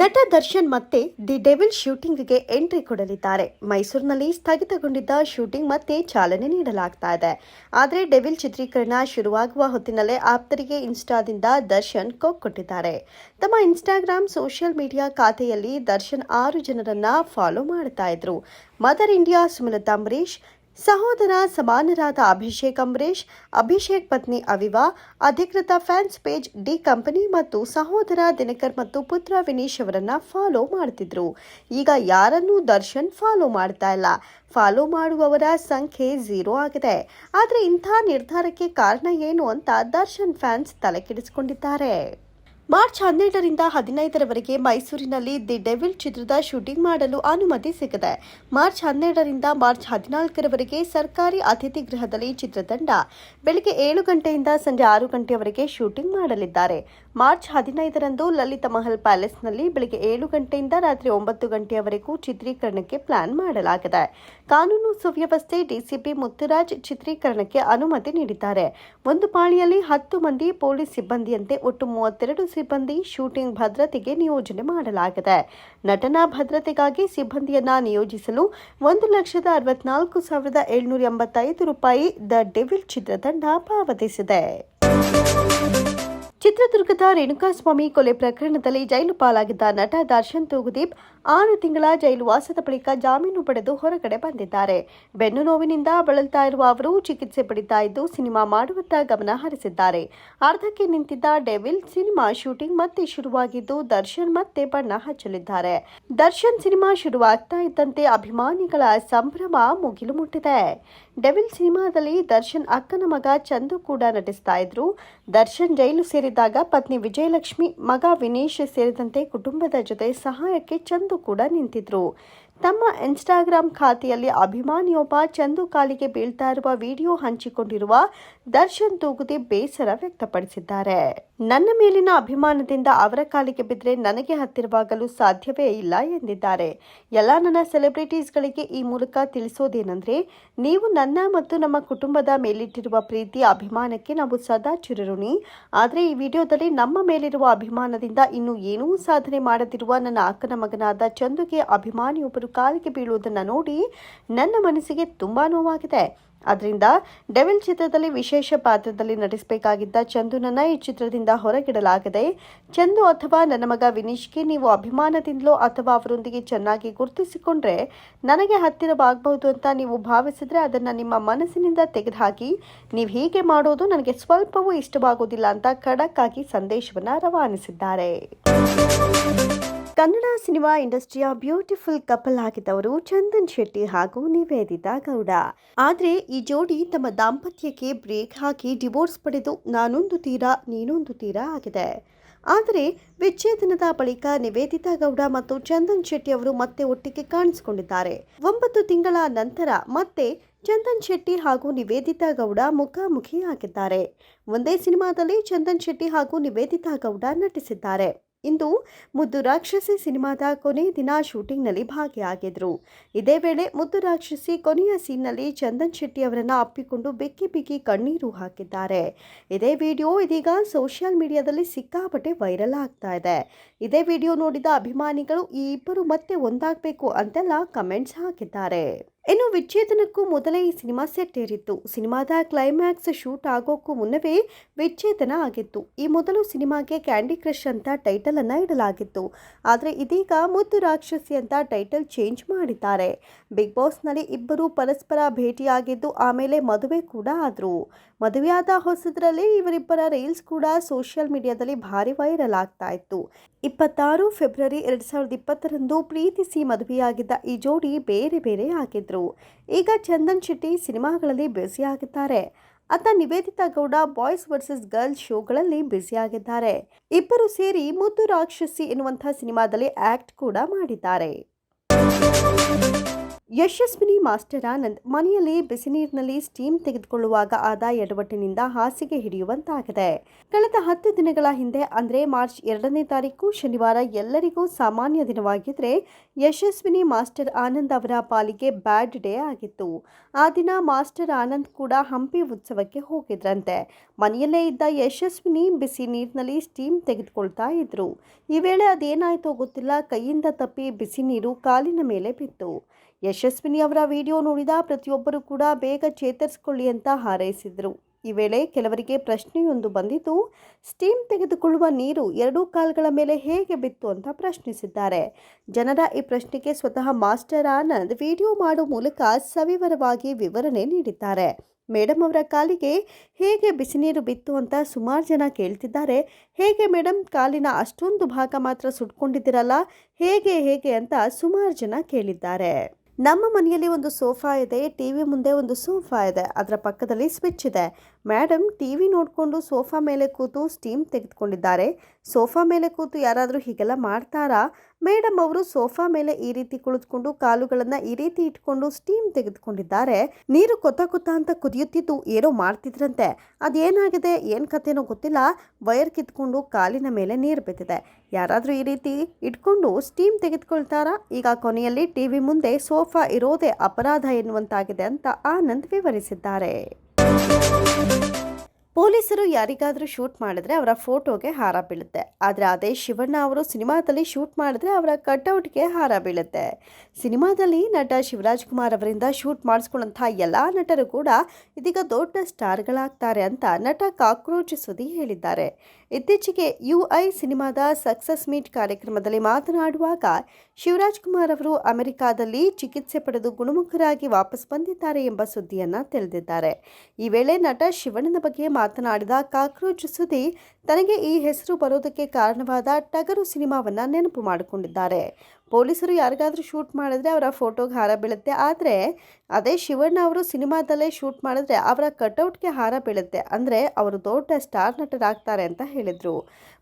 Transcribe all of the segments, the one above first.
ನಟ ದರ್ಶನ್ ಮತ್ತೆ the devil ಶೂಟಿಂಗ್ಗೆ ಎಂಟ್ರಿ ಕೊಡಲಿದ್ದಾರೆ. ಮೈಸೂರಿನಲ್ಲಿ ಸ್ಥಗಿತಗೊಂಡಿದ್ದ ಶೂಟಿಂಗ್ ಮತ್ತೆ ಚಾಲನೆ ನೀಡಲಾಗ್ತಾ ಇದೆ. ಆದರೆ ಡೆವಿಲ್ ಚಿತ್ರೀಕರಣ ಶುರುವಾಗುವ ಹೊತ್ತಿನಲ್ಲೇ ಆಪ್ತರಿಗೆ ಇನ್ಸ್ಟಾದಿಂದ ದರ್ಶನ್ ಕೊಕ್ ಕೊಟ್ಟಿದ್ದಾರೆ. ತಮ್ಮ ಇನ್ಸ್ಟಾಗ್ರಾಮ್ ಸೋಷಿಯಲ್ ಮೀಡಿಯಾ ಖಾತೆಯಲ್ಲಿ ದರ್ಶನ್ ಆರು ಜನರನ್ನ ಫಾಲೋ ಮಾಡ್ತಾ ಇದ್ರು. ಮದರ್ ಇಂಡಿಯಾ ಸುಮಲತಾ ಅಂಬರೀಶ್ ಸಹೋದರ ಸಮಾನರಾದ ಅಭಿಷೇಕ್ ಅಂಬರೀಶ್ ಅಭಿಷೇಕ್ ಪತ್ನಿ ಅವಿವಾ, ಅಧಿಕೃತ ಫ್ಯಾನ್ಸ್ ಪೇಜ್ ಡಿ ಕಂಪನಿ ಮತ್ತು ಸಹೋದರ ದಿನಕರ್ ಮತ್ತು ಪುತ್ರ ವಿನೀಶ್ ಅವರನ್ನ ಫಾಲೋ ಮಾಡ್ತಿದ್ರು. ಈಗ ಯಾರನ್ನೂ ದರ್ಶನ್ ಫಾಲೋ ಮಾಡ್ತಾ ಇಲ್ಲ. ಫಾಲೋ ಮಾಡುವವರ ಸಂಖ್ಯೆ ಝೀರೋ ಆಗಿದೆ. ಆದರೆ ಇಂಥ ನಿರ್ಧಾರಕ್ಕೆ ಕಾರಣ ಏನು ಅಂತ ದರ್ಶನ್ ಫ್ಯಾನ್ಸ್ ತಲೆಕೆಡಿಸಿಕೊಂಡಿದ್ದಾರೆ. ಮಾರ್ಚ್ ಹನ್ನೆರಡರಿಂದ ಹದಿನೈದರವರೆಗೆ ಮೈಸೂರಿನಲ್ಲಿ ದಿ ಡೆವಿಲ್ ಚಿತ್ರದ ಶೂಟಿಂಗ್ ಮಾಡಲು ಅನುಮತಿ ಸಿಗಿದೆ, ಮಾರ್ಚ್ ಹನ್ನೆರಡರಿಂದ ಮಾರ್ಚ್ ಹದಿನಾಲ್ಕರವರೆಗೆ ಸರ್ಕಾರಿ ಅತಿಥಿ ಗೃಹದಲ್ಲಿ ಚಿತ್ರತಂಡ. ಬೆಳಗ್ಗೆ ಏಳು ಗಂಟೆಯಿಂದ ಸಂಜೆ ಆರು ಗಂಟೆಯವರೆಗೆ ಶೂಟಿಂಗ್ ಮಾಡಲಿದ್ದಾರೆ. ಮಾರ್ಚ್ ಹದಿನೈದರಂದು ಲಲಿತ ಮಹಲ್ ಪ್ಯಾಲೇಸ್ನಲ್ಲಿ ಬೆಳಗ್ಗೆ ಏಳು ಗಂಟೆಯಿಂದ ರಾತ್ರಿ ಒಂಬತ್ತು ಗಂಟೆಯವರೆಗೂ ಚಿತ್ರೀಕರಣಕ್ಕೆ ಪ್ಲಾನ್ ಮಾಡಲಾಗಿದೆ. ಕಾನೂನು ಸುವ್ಯವಸ್ಥೆ, ಡಿಸಿಪಿ ಮುತ್ತುರಾಜ್ ಚಿತ್ರೀಕರಣಕ್ಕೆ ಅನುಮತಿ ನೀಡಿದ್ದಾರೆ. ಒಂದು ಪಾಳಿಯಲ್ಲಿ ಹತ್ತು ಮಂದಿ ಪೊಲೀಸ್ ಸಿಬ್ಬಂದಿಯಂತೆ ಒಟ್ಟು ಮೂವತ್ತೆರಡು ಸಿಬ್ಬಂದಿ ಶೂಟಿಂಗ್ ಭದ್ರತೆಗೆ ನಿಯೋಜನೆ ಮಾಡಲಾಗಿದೆ. ನಟನಾ ಭದ್ರತೆಗಾಗಿ ಸಿಬ್ಬಂದಿಯನ್ನ ನಿಯೋಜಿಸಲು ಒಂದು ಲಕ್ಷದ ಅರವತ್ನಾಲ್ಕು ಸಾವಿರದ ಏಳ್ನೂರ ಎಂಬತ್ತೈದು ರೂಪಾಯಿ ದ ಡೆವಿಲ್ ಚಿತ್ರತಂಡ ಪಾವತಿಸಿದೆ. ಚಿತ್ರದುರ್ಗದ ರೇಣುಕಾಸ್ವಾಮಿ ಕೊಲೆ ಪ್ರಕರಣದಲ್ಲಿ ಜೈಲು ಪಾಲಾಗಿದ್ದ ನಟ ದರ್ಶನ್ ತೂಗುದೀಪ್ ಆರು ತಿಂಗಳ ಜೈಲು ವಾಸದ ಬಳಿಕ ಜಾಮೀನು ಪಡೆದು ಹೊರಗಡೆ ಬಂದಿದ್ದಾರೆ. ಬೆನ್ನು ನೋವಿನಿಂದ ಬಳಲ್ತಾ ಇರುವ ಅವರು ಚಿಕಿತ್ಸೆ ಪಡಿತಾ ಇದ್ದು ಸಿನಿಮಾ ಮಾಡುವತ್ತ ಗಮನ ಹರಿಸಿದ್ದಾರೆ. ಅರ್ಧಕ್ಕೆ ನಿಂತಿದ್ದ ಡೆವಿಲ್ ಸಿನಿಮಾ ಶೂಟಿಂಗ್ ಮತ್ತೆ ಶುರುವಾಗಿದ್ದು ದರ್ಶನ್ ಮತ್ತೆ ಬಣ್ಣ ಹಚ್ಚಲಿದ್ದಾರೆ. ದರ್ಶನ್ ಸಿನಿಮಾ ಶುರುವಾಗ್ತಾ ಇದ್ದಂತೆ ಅಭಿಮಾನಿಗಳ ಸಂಭ್ರಮ ಮುಗಿಲು ಮುಟ್ಟಿದೆ. ಡೆವಿಲ್ ಸಿನಿಮಾದಲ್ಲಿ ದರ್ಶನ್ ಅಕ್ಕನ ಮಗ ಚಂದು ಕೂಡ ನಟಿಸ್ತಾ ಇದ್ರು. ದರ್ಶನ್ ಜೈಲು ಸೇರಿದಾಗ ಪತ್ನಿ ವಿಜಯಲಕ್ಷ್ಮಿ, ಮಗ ವಿನೇಶ್ ಸೇರಿದಂತೆ ಕುಟುಂಬದ ಜೊತೆ ಸಹಾಯಕ್ಕೆ ಚಂದು ಕೂಡ ನಿಂತಿದ್ರು. ತಮ್ಮ ಇನ್ಸ್ಟಾಗ್ರಾಂ ಖಾತೆಯಲ್ಲಿ ಅಭಿಮಾನಿಯೊಬ್ಬ ಚಂದು ಕಾಲಿಗೆ ಬೀಳ್ತಾ ಇರುವ ವಿಡಿಯೋ ಹಂಚಿಕೊಂಡಿರುವ ದರ್ಶನ್ ತೂಗುದಿ ಬೇಸರ ವ್ಯಕ್ತಪಡಿಸಿದ್ದಾರೆ. ನನ್ನ ಮೇಲಿನ ಅಭಿಮಾನದಿಂದ ಅವರ ಕಾಲಿಗೆ ಬಿದ್ದರೆ ನನಗೆ ಹತ್ತಿರವಾಗಲು ಸಾಧ್ಯವೇ ಇಲ್ಲ ಎಂದಿದ್ದಾರೆ. ಎಲ್ಲ ನನ್ನ ಸೆಲೆಬ್ರಿಟೀಸ್ಗಳಿಗೆ ಈ ಮೂಲಕ ತಿಳಿಸೋದೇನೆಂದರೆ, ನೀವು ನನ್ನ ಮತ್ತು ನಮ್ಮ ಕುಟುಂಬದ ಮೇಲಿಟ್ಟಿರುವ ಪ್ರೀತಿ, ಅಭಿಮಾನಕ್ಕೆ ನಾವು ಸದಾ ಚಿರಋಣಿ ಆದರೆ ಈ ವಿಡಿಯೋದಲ್ಲಿ ನಮ್ಮ ಮೇಲಿರುವ ಅಭಿಮಾನದಿಂದ ಇನ್ನೂ ಏನೂ ಸಾಧನೆ ಮಾಡದಿರುವ ನನ್ನ ಅಕ್ಕನ ಮಗನಾದ ಚಂದುಗೆ ಅಭಿಮಾನಿಯೊಬ್ಬರು ಕಾಲಿಗೆ ಬೀಳುವುದನ್ನು ನೋಡಿ ನನ್ನ ಮನಸ್ಸಿಗೆ ತುಂಬಾ ನೋವಾಗಿದೆ. ಅದರಿಂದ ಡೆವಿಲ್ ಚಿತ್ರದಲ್ಲಿ ವಿಶೇಷ ಪಾತ್ರದಲ್ಲಿ ನಟಿಸಬೇಕಾಗಿದ್ದ ಚಂದುನನ್ನ ಈ ಚಿತ್ರದಿಂದ ಹೊರಗಿಡಲಾಗಿದೆ, ಚಂದು ಅಥವಾ ನನ್ನ ಮಗ ವಿನೀಶ್ಗೆ ನೀವು ಅಭಿಮಾನದಿಂದಲೋ ಅಥವಾ ಅವರೊಂದಿಗೆ ಚೆನ್ನಾಗಿ ಗುರುತಿಸಿಕೊಂಡ್ರೆ ನನಗೆ ಹತ್ತಿರವಾಗಬಹುದು ಅಂತ ನೀವು ಭಾವಿಸಿದ್ರೆ ಅದನ್ನು ನಿಮ್ಮ ಮನಸ್ಸಿನಿಂದ ತೆಗೆದುಹಾಕಿ, ನೀವು ಹೀಗೆ ಮಾಡೋದು ನನಗೆ ಸ್ವಲ್ಪವೂ ಇಷ್ಟವಾಗುವುದಿಲ್ಲ ಅಂತ ಖಡಕ್ ಆಗಿ ಸಂದೇಶವನ್ನು ರವಾನಿಸಿದ್ದಾರೆ. ಕನ್ನಡ ಸಿನಿಮಾ ಇಂಡಸ್ಟ್ರಿಯ ಬ್ಯೂಟಿಫುಲ್ ಕಪಲ್ ಆಗಿದ್ದವರು ಚಂದನ್ ಶೆಟ್ಟಿ ಹಾಗೂ ನಿವೇದಿತಾ ಗೌಡ. ಆದರೆ ಈ ಜೋಡಿ ತಮ್ಮ ದಾಂಪತ್ಯಕ್ಕೆ ಬ್ರೇಕ್ ಹಾಕಿ ಡಿವೋರ್ಸ್ ಪಡೆದು ನಾನೊಂದು ತೀರ ನೀನೊಂದು ತೀರ ಆಗಿದೆ. ಆದರೆ ವಿಚ್ಛೇದನದ ಬಳಿಕ ನಿವೇದಿತಾ ಗೌಡ ಮತ್ತು ಚಂದನ್ ಶೆಟ್ಟಿ ಅವರು ಮತ್ತೆ ಒಟ್ಟಿಗೆ ಕಾಣಿಸಿಕೊಂಡಿದ್ದಾರೆ. ಒಂಬತ್ತು ತಿಂಗಳ ನಂತರ ಮತ್ತೆ ಚಂದನ್ ಶೆಟ್ಟಿ ಹಾಗೂ ನಿವೇದಿತಾ ಗೌಡ ಮುಖಾಮುಖಿಯಾಗಿದ್ದಾರೆ. ಒಂದೇ ಸಿನಿಮಾದಲ್ಲಿ ಚಂದನ್ ಶೆಟ್ಟಿ ಹಾಗೂ ನಿವೇದಿತಾ ಗೌಡ ನಟಿಸಿದ್ದಾರೆ. ಇಂದು ಮುದ್ದು ರಾಕ್ಷಸಿ ಸಿನಿಮಾದ ಕೊನೆ ದಿನ ಶೂಟಿಂಗ್ನಲ್ಲಿ ಭಾಗಿಯಾಗಿದ್ರು. ಇದೇ ವೇಳೆ ಮುದ್ದು ರಾಕ್ಷಸಿ ಕೊನೆಯ ಸೀನ್ನಲ್ಲಿ ಚಂದನ್ ಶೆಟ್ಟಿ ಅವರನ್ನು ಅಪ್ಪಿಕೊಂಡು ಬೆಕ್ಕಿ ಬಿಕ್ಕಿ ಕಣ್ಣೀರು ಹಾಕಿದ್ದಾರೆ. ಇದೇ ವಿಡಿಯೋ ಇದೀಗ ಸೋಷಿಯಲ್ ಮೀಡಿಯಾದಲ್ಲಿ ಸಿಕ್ಕಾಪಟ್ಟೆ ವೈರಲ್ ಆಗ್ತಾ ಇದೆ. ಇದೇ ವಿಡಿಯೋ ನೋಡಿದ ಅಭಿಮಾನಿಗಳು, ಈ ಇಬ್ಬರು ಮತ್ತೆ ಒಂದಾಗಬೇಕು ಅಂತೆಲ್ಲ ಕಮೆಂಟ್ಸ್ ಹಾಕಿದ್ದಾರೆ. ಇನ್ನು ವಿಚ್ಛೇದನಕ್ಕೂ ಮೊದಲೇ ಈ ಸಿನಿಮಾ ಸೆಟ್ ಏರಿತ್ತು. ಸಿನಿಮಾದ ಕ್ಲೈಮ್ಯಾಕ್ಸ್ ಶೂಟ್ ಆಗೋಕ್ಕೂ ಮುನ್ನವೇ ವಿಚ್ಛೇದನ ಆಗಿತ್ತು. ಈ ಮೊದಲು ಸಿನಿಮಾಗೆ ಕ್ಯಾಂಡಿ ಕ್ರಶ್ ಅಂತ ಟೈಟಲ್ ಅನ್ನ ಇಡಲಾಗಿತ್ತು. ಆದರೆ ಇದೀಗ ಮುದ್ದು ರಾಕ್ಷಸಿ ಅಂತ ಟೈಟಲ್ ಚೇಂಜ್ ಮಾಡಿದ್ದಾರೆ. ಬಿಗ್ ಬಾಸ್ನಲ್ಲಿ ಇಬ್ಬರು ಪರಸ್ಪರ ಭೇಟಿಯಾಗಿದ್ದು ಆಮೇಲೆ ಮದುವೆ ಕೂಡ ಆದರು. ಮದುವೆಯಾದ ಹೊಸದರಲ್ಲಿ ಇವರಿಬ್ಬರ ರೀಲ್ಸ್ ಕೂಡ ಸೋಷಿಯಲ್ ಮೀಡಿಯಾದಲ್ಲಿ ಭಾರಿ ವೈರಲ್ ಆಗ್ತಾ ಇತ್ತು. ಇಪ್ಪತ್ತಾರು ಫೆಬ್ರವರಿ ಎರಡು ಸಾವಿರದ ಇಪ್ಪತ್ತರಂದು ಪ್ರೀತಿಸಿ ಮದುವೆಯಾಗಿದ್ದ ಈ ಜೋಡಿ ಬೇರೆ ಬೇರೆ ಈಗ ಚಂದನ್ ಶೆಟ್ಟಿ ಸಿನಿಮಾಗಳಲ್ಲಿ ಬ್ಯುಸಿಯಾಗಿದ್ದಾರೆ. ಅತ್ತ Niveditha Gowda boys versus girls ಶೋಗಳಲ್ಲಿ ಬ್ಯುಸಿಯಾಗಿದ್ದಾರೆ. ಇಬ್ಬರು ಸೇರಿ ಮುದ್ದು ರಾಕ್ಷಸಿ ಎನ್ನುವಂತಹ ಸಿನಿಮಾದಲ್ಲಿ ಆಕ್ಟ್ ಕೂಡ ಮಾಡಿದ್ದಾರೆ. ಯಶಸ್ವಿನಿ ಮಾಸ್ಟರ್ ಆನಂದ್ ಮನೆಯಲ್ಲಿ ಬಿಸಿನೀರಿನಲ್ಲಿ ಸ್ಟೀಮ್ ತೆಗೆದುಕೊಳ್ಳುವಾಗ ಆದ ಎಡವಟ್ಟಿನಿಂದ ಹಾಸಿಗೆ ಹಿಡಿಯುವಂತಾಗಿದೆ. ಕಳೆದ ಹತ್ತು ದಿನಗಳ ಹಿಂದೆ ಅಂದರೆ ಮಾರ್ಚ್ ಎರಡನೇ ತಾರೀಕು ಶನಿವಾರ ಎಲ್ಲರಿಗೂ ಸಾಮಾನ್ಯ ದಿನವಾಗಿದ್ದರೆ ಯಶಸ್ವಿನಿ ಮಾಸ್ಟರ್ ಆನಂದ್ ಅವರ ಪಾಲಿಗೆ ಬ್ಯಾಡ್ ಡೇ ಆಗಿತ್ತು. ಆ ದಿನ ಮಾಸ್ಟರ್ ಆನಂದ್ ಕೂಡ ಹಂಪಿ ಉತ್ಸವಕ್ಕೆ ಹೋಗಿದ್ರಂತೆ. ಮನೆಯಲ್ಲೇ ಇದ್ದ ಯಶಸ್ವಿನಿ ಬಿಸಿ ನೀರಿನಲ್ಲಿ ಸ್ಟೀಮ್ ತೆಗೆದುಕೊಳ್ತಾ ಇದ್ರು. ಈ ವೇಳೆ ಅದೇನಾಯ್ತೋ ಗೊತ್ತಿಲ್ಲ, ಕೈಯಿಂದ ತಪ್ಪಿ ಬಿಸಿ ನೀರು ಕಾಲಿನ ಮೇಲೆ ಬಿತ್ತು. ಯಶಸ್ವಿನಿ ಅವರ ವಿಡಿಯೋ ನೋಡಿದ ಪ್ರತಿಯೊಬ್ಬರೂ ಕೂಡ ಬೇಗ ಚೇತರಿಸಿಕೊಳ್ಳಿ ಅಂತ ಹಾರೈಸಿದರು. ಈ ವೇಳೆ ಕೆಲವರಿಗೆ ಪ್ರಶ್ನೆಯೊಂದು ಬಂದಿದ್ದು ಸ್ಟೀಮ್ ತೆಗೆದುಕೊಳ್ಳುವ ನೀರು ಎರಡೂ ಕಾಲ್ಗಳ ಮೇಲೆ ಹೇಗೆ ಬಿತ್ತು ಅಂತ ಪ್ರಶ್ನಿಸಿದ್ದಾರೆ. ಜನರ ಈ ಪ್ರಶ್ನೆಗೆ ಸ್ವತಃ ಮಾಸ್ಟರ್ ಆನಂದ್ ವಿಡಿಯೋ ಮಾಡೋ ಮೂಲಕ ಸವಿವರವಾಗಿ ವಿವರಣೆ ನೀಡಿದ್ದಾರೆ. ಮೇಡಮ್ ಅವರ ಕಾಲಿಗೆ ಹೇಗೆ ಬಿಸಿನೀರು ಬಿತ್ತು ಅಂತ ಸುಮಾರು ಜನ ಕೇಳ್ತಿದ್ದಾರೆ. ಹೇಗೆ ಮೇಡಮ್ ಕಾಲಿನ ಅಷ್ಟೊಂದು ಭಾಗ ಮಾತ್ರ ಸುಟ್ಕೊಂಡಿದ್ದೀರಲ್ಲ, ಹೇಗೆ ಹೇಗೆ ಅಂತ ಸುಮಾರು ಜನ ಕೇಳಿದ್ದಾರೆ. ನಮ್ಮ ಮನೆಯಲ್ಲಿ ಒಂದು ಸೋಫಾ ಇದೆ ಟಿ ವಿ ಮುಂದೆ ಒಂದು ಸೋಫಾ ಇದೆ, ಅದರ ಪಕ್ಕದಲ್ಲಿ ಸ್ವಿಚ್ ಇದೆ. ಮೇಡಮ್ ಟಿ ವಿ ನೋಡಿಕೊಂಡು ಸೋಫಾ ಮೇಲೆ ಕೂತು ಸ್ಟೀಮ್ ತೆಗೆದುಕೊಂಡಿದ್ದಾರೆ. ಸೋಫಾ ಮೇಲೆ ಕೂತು ಯಾರಾದರೂ ಹೀಗೆಲ್ಲ ಮಾಡ್ತಾರಾ? ಮೇಡಮ್ ಅವರು ಸೋಫಾ ಮೇಲೆ ಈ ರೀತಿ ಕುಳಿತುಕೊಂಡು ಕಾಲುಗಳನ್ನು ಈ ರೀತಿ ಇಟ್ಕೊಂಡು ಸ್ಟೀಮ್ ತೆಗೆದುಕೊಂಡಿದ್ದಾರೆ. ನೀರು ಕೊತ್ತ ಕೊತ್ತ ಅಂತ ಕುದಿಯುತ್ತಿದ್ದು ಏನೋ ಮಾಡ್ತಿದ್ರಂತೆ. ಅದೇನಾಗಿದೆ? ಏನು ಕಥೆನೋ ಗೊತ್ತಿಲ್ಲ. ವೈರ್ ಕಿತ್ಕೊಂಡು ಕಾಲಿನ ಮೇಲೆ ನೀರು ಬಿದ್ದಿದೆ. ಯಾರಾದರೂ ಈ ರೀತಿ ಇಟ್ಕೊಂಡು ಸ್ಟೀಮ್ ತೆಗೆದುಕೊಳ್ತಾರಾ? ಈಗ ಕೊನೆಯಲ್ಲಿ ಟಿವಿ ಮುಂದೆ ಸೋಫಾ ಇರೋದೇ ಅಪರಾಧ ಎನ್ನುವಂತಾಗಿದೆ ಅಂತ ಆನಂದ್ ವಿವರಿಸಿದ್ದಾರೆ. ಪೊಲೀಸರು ಯಾರಿಗಾದರೂ ಶೂಟ್ ಮಾಡಿದ್ರೆ ಅವರ ಫೋಟೋಗೆ ಹಾರ ಬೀಳುತ್ತೆ. ಆದರೆ ಅದೇ ಶಿವಣ್ಣ ಅವರು ಸಿನಿಮಾದಲ್ಲಿ ಶೂಟ್ ಮಾಡಿದ್ರೆ ಅವರ ಕಟ್ಔಟ್ಗೆ ಹಾರ ಬೀಳುತ್ತೆ. ಸಿನಿಮಾದಲ್ಲಿ ನಟ ಶಿವರಾಜ್ ಕುಮಾರ್ ಅವರಿಂದ ಶೂಟ್ ಮಾಡಿಸ್ಕೊಂಡಂಥ ಎಲ್ಲ ನಟರು ಕೂಡ ಇದೀಗ ದೊಡ್ಡ ಸ್ಟಾರ್ಗಳಾಗ್ತಾರೆ ಅಂತ ನಟ ಕಾಕ್ರೋಚ್ ಸುದಿ ಹೇಳಿದ್ದಾರೆ. ಇತ್ತೀಚೆಗೆ ಯು ಐ ಸಿನಿಮಾದ ಸಕ್ಸಸ್ ಮೀಟ್ ಕಾರ್ಯಕ್ರಮದಲ್ಲಿ ಮಾತನಾಡುವಾಗ ಶಿವರಾಜ್ ಕುಮಾರ್ ಅವರು ಅಮೆರಿಕಾದಲ್ಲಿ ಚಿಕಿತ್ಸೆ ಪಡೆದು ಗುಣಮುಖರಾಗಿ ವಾಪಸ್ ಬಂದಿದ್ದಾರೆ ಎಂಬ ಸುದ್ದಿಯನ್ನ ತಿಳಿದಿದ್ದಾರೆ. ಈ ವೇಳೆ ನಟ ಶಿವಣ್ಣನ ಬಗ್ಗೆ ಮಾತನಾಡಿದ ಕಾಕ್ರೋಚ್ ಸುದ್ದಿ ತನಗೆ ಈ ಹೆಸರು ಬರೋದಕ್ಕೆ ಕಾರಣವಾದ ಟಗರು ಸಿನಿಮಾವನ್ನ ನೆನಪು ಮಾಡಿಕೊಂಡಿದ್ದಾರೆ. ಪೊಲೀಸರು ಯಾರಿಗಾದರೂ ಶೂಟ್ ಮಾಡಿದ್ರೆ ಅವರ ಫೋಟೋಗೆ ಹಾರ ಬೀಳುತ್ತೆ. ಆದರೆ ಅದೇ ಶಿವಣ್ಣ ಅವರು ಸಿನಿಮಾದಲ್ಲೇ ಶೂಟ್ ಮಾಡಿದ್ರೆ ಅವರ ಕಟೌಟ್ಗೆ ಹಾರ ಬೀಳುತ್ತೆ. ಅಂದರೆ ಅವರು ದೊಡ್ಡ ಸ್ಟಾರ್ ನಟರಾಗ್ತಾರೆ ಅಂತ ಹೇಳಿದರು.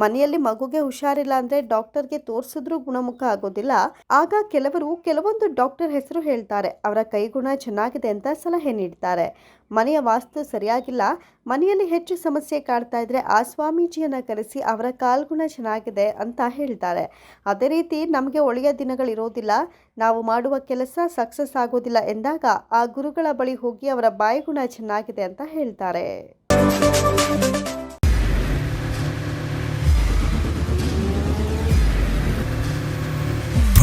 ಮನೆಯಲ್ಲಿ ಮಗುಗೆ ಹುಷಾರಿಲ್ಲ ಅಂದರೆ ಡಾಕ್ಟರ್ಗೆ ತೋರಿಸಿದ್ರೂ ಗುಣಮುಖ ಆಗೋದಿಲ್ಲ. ಆಗ ಕೆಲವರು ಕೆಲವೊಂದು ಡಾಕ್ಟರ್ ಹೆಸರು ಹೇಳ್ತಾರೆ. ಅವರ ಕೈಗುಣ ಚೆನ್ನಾಗಿದೆ ಅಂತ ಸಲಹೆ ನೀಡ್ತಾರೆ. ಮನೆಯ ವಾಸ್ತು ಸರಿಯಾಗಿಲ್ಲ. ಮನೆಯಲ್ಲಿ ಹೆಚ್ಚು ಸಮಸ್ಯೆ ಕಾಡ್ತಾ ಇದ್ರೆ ಆ ಸ್ವಾಮೀಜಿಯನ್ನು ಕರೆಸಿ ಅವರ ಕಾಲ್ಗುಣ ಚೆನ್ನಾಗಿದೆ ಅಂತ ಹೇಳ್ತಾರೆ. ಅದೇ ರೀತಿ ನಮಗೆ ಒಳ್ಳೆಯ ದಿನಗಳಿರೋದಿಲ್ಲ ನಾವು ಮಾಡುವ ಕೆಲಸ ಸಕ್ಸಸ್ ಆಗೋದಿಲ್ಲ ಎಂದಾಗ ಆ ಗುರುಗಳ ಬಳಿ ಹೋಗಿ ಅವರ ಬಾಯಿಗುಣ ಚೆನ್ನಾಗಿದೆ ಅಂತ ಹೇಳ್ತಾರೆ.